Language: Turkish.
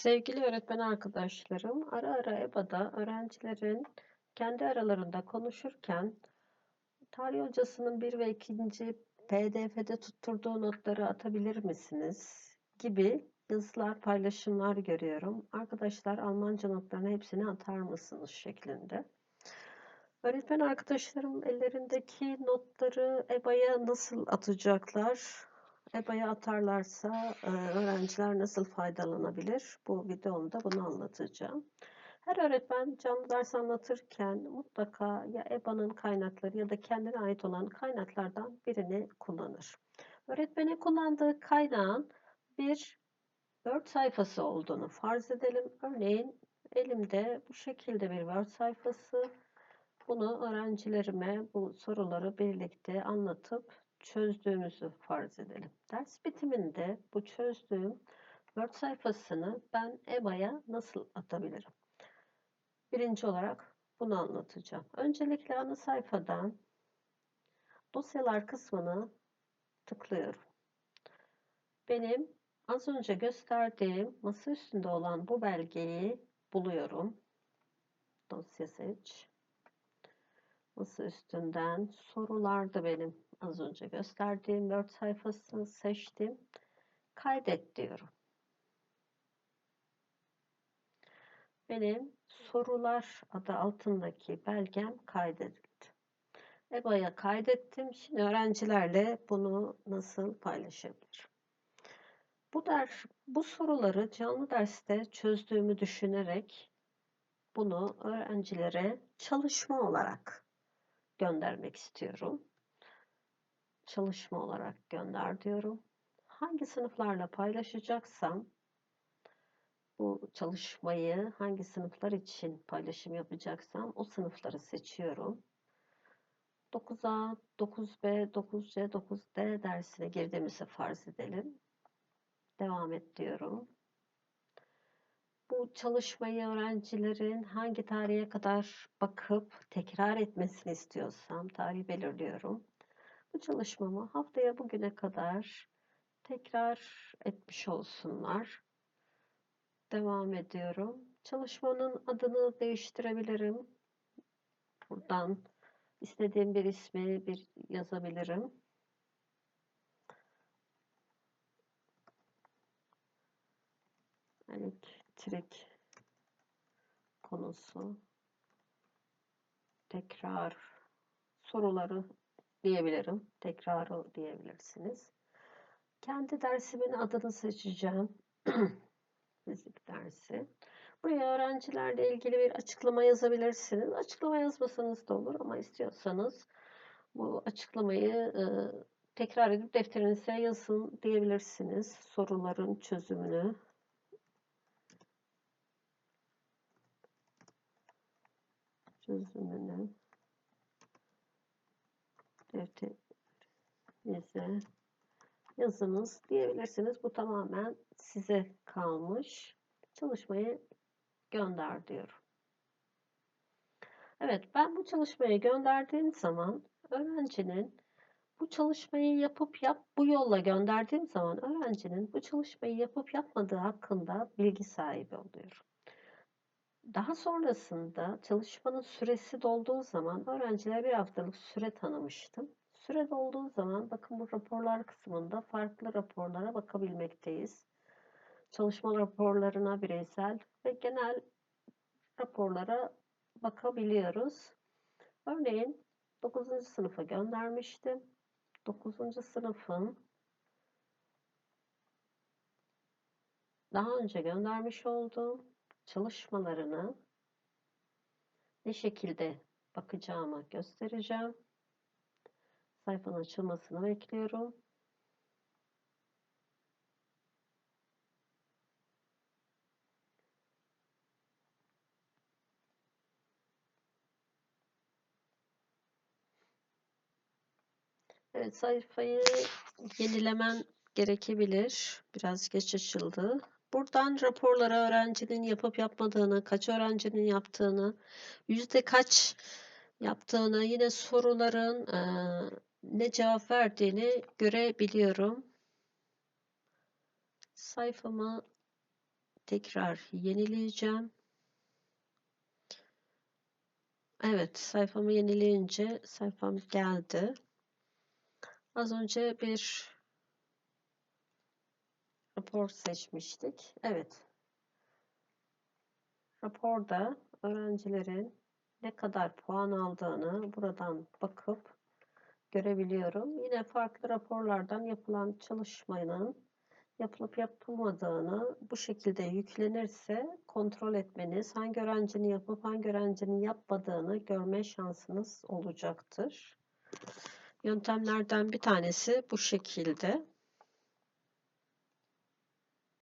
Sevgili öğretmen arkadaşlarım, ara ara EBA'da öğrencilerin kendi aralarında konuşurken tarih hocasının 1 ve 2. PDF'de tutturduğu notları atabilir misiniz? gibi yazılar, paylaşımlar görüyorum. Arkadaşlar Almanca notlarını hepsini atar mısınız şeklinde. Öğretmen arkadaşlarım ellerindeki notları EBA'ya nasıl atacaklar? EBA'ya atarlarsa e, öğrenciler nasıl faydalanabilir? Bu videomda bunu anlatacağım. Her öğretmen canlı ders anlatırken mutlaka ya EBA'nın kaynakları ya da kendine ait olan kaynaklardan birini kullanır. Öğretmenin kullandığı kaynağın bir Word sayfası olduğunu farz edelim. Örneğin elimde bu şekilde bir Word sayfası. Bunu öğrencilerime bu soruları birlikte anlatıp çözdüğümüzü farz edelim. Ders bitiminde bu çözdüğüm Word sayfasını ben EBA'ya nasıl atabilirim? Birinci olarak bunu anlatacağım. Öncelikle ana sayfadan dosyalar kısmını tıklıyorum. Benim az önce gösterdiğim masa üstünde olan bu belgeyi buluyorum. Dosya seç. Masa üstünden sorularda benim az önce gösterdiğim Word sayfasını seçtim. Kaydet diyorum. Benim sorular adı altındaki belgem kaydedildi. EBA'ya kaydettim. Şimdi öğrencilerle bunu nasıl paylaşabilirim? Bu ders, bu soruları canlı derste çözdüğümü düşünerek bunu öğrencilere çalışma olarak göndermek istiyorum çalışma olarak gönder diyorum. Hangi sınıflarla paylaşacaksam bu çalışmayı hangi sınıflar için paylaşım yapacaksam o sınıfları seçiyorum. 9A, 9B, 9C, 9D dersine girdiğimizi farz edelim. Devam et diyorum. Bu çalışmayı öğrencilerin hangi tarihe kadar bakıp tekrar etmesini istiyorsam tarihi belirliyorum. Bu çalışmamı haftaya bugüne kadar tekrar etmiş olsunlar. Devam ediyorum. Çalışmanın adını değiştirebilirim. Buradan istediğim bir ismi bir yazabilirim. Elektrik konusu tekrar soruları diyebilirim. Tekrarı diyebilirsiniz. Kendi dersimin adını seçeceğim. Fizik dersi. Buraya öğrencilerle ilgili bir açıklama yazabilirsiniz. Açıklama yazmasanız da olur ama istiyorsanız bu açıklamayı e, tekrar edip defterinize yazın diyebilirsiniz. Soruların çözümünü. Çözümünü defterinize yazınız diyebilirsiniz. Bu tamamen size kalmış. Çalışmayı gönder diyorum. Evet ben bu çalışmayı gönderdiğim zaman öğrencinin bu çalışmayı yapıp yap bu yolla gönderdiğim zaman öğrencinin bu çalışmayı yapıp yapmadığı hakkında bilgi sahibi oluyor. Daha sonrasında çalışmanın süresi dolduğu zaman öğrencilere bir haftalık süre tanımıştım. Süre dolduğu zaman bakın bu raporlar kısmında farklı raporlara bakabilmekteyiz. Çalışma raporlarına bireysel ve genel raporlara bakabiliyoruz. Örneğin 9. sınıfa göndermiştim. 9. sınıfın daha önce göndermiş olduğum çalışmalarını ne şekilde bakacağımı göstereceğim. Sayfanın açılmasını bekliyorum. Evet sayfayı yenilemen gerekebilir. Biraz geç açıldı. Buradan raporlara öğrencinin yapıp yapmadığını, kaç öğrencinin yaptığını, yüzde kaç yaptığını, yine soruların e, ne cevap verdiğini görebiliyorum. Sayfamı tekrar yenileyeceğim. Evet, sayfamı yenileyince sayfam geldi. Az önce bir rapor seçmiştik. Evet. Raporda öğrencilerin ne kadar puan aldığını buradan bakıp görebiliyorum. Yine farklı raporlardan yapılan çalışmanın yapılıp yapılmadığını bu şekilde yüklenirse kontrol etmeniz, hangi öğrencinin yapıp hangi öğrencinin yapmadığını görme şansınız olacaktır. Yöntemlerden bir tanesi bu şekilde.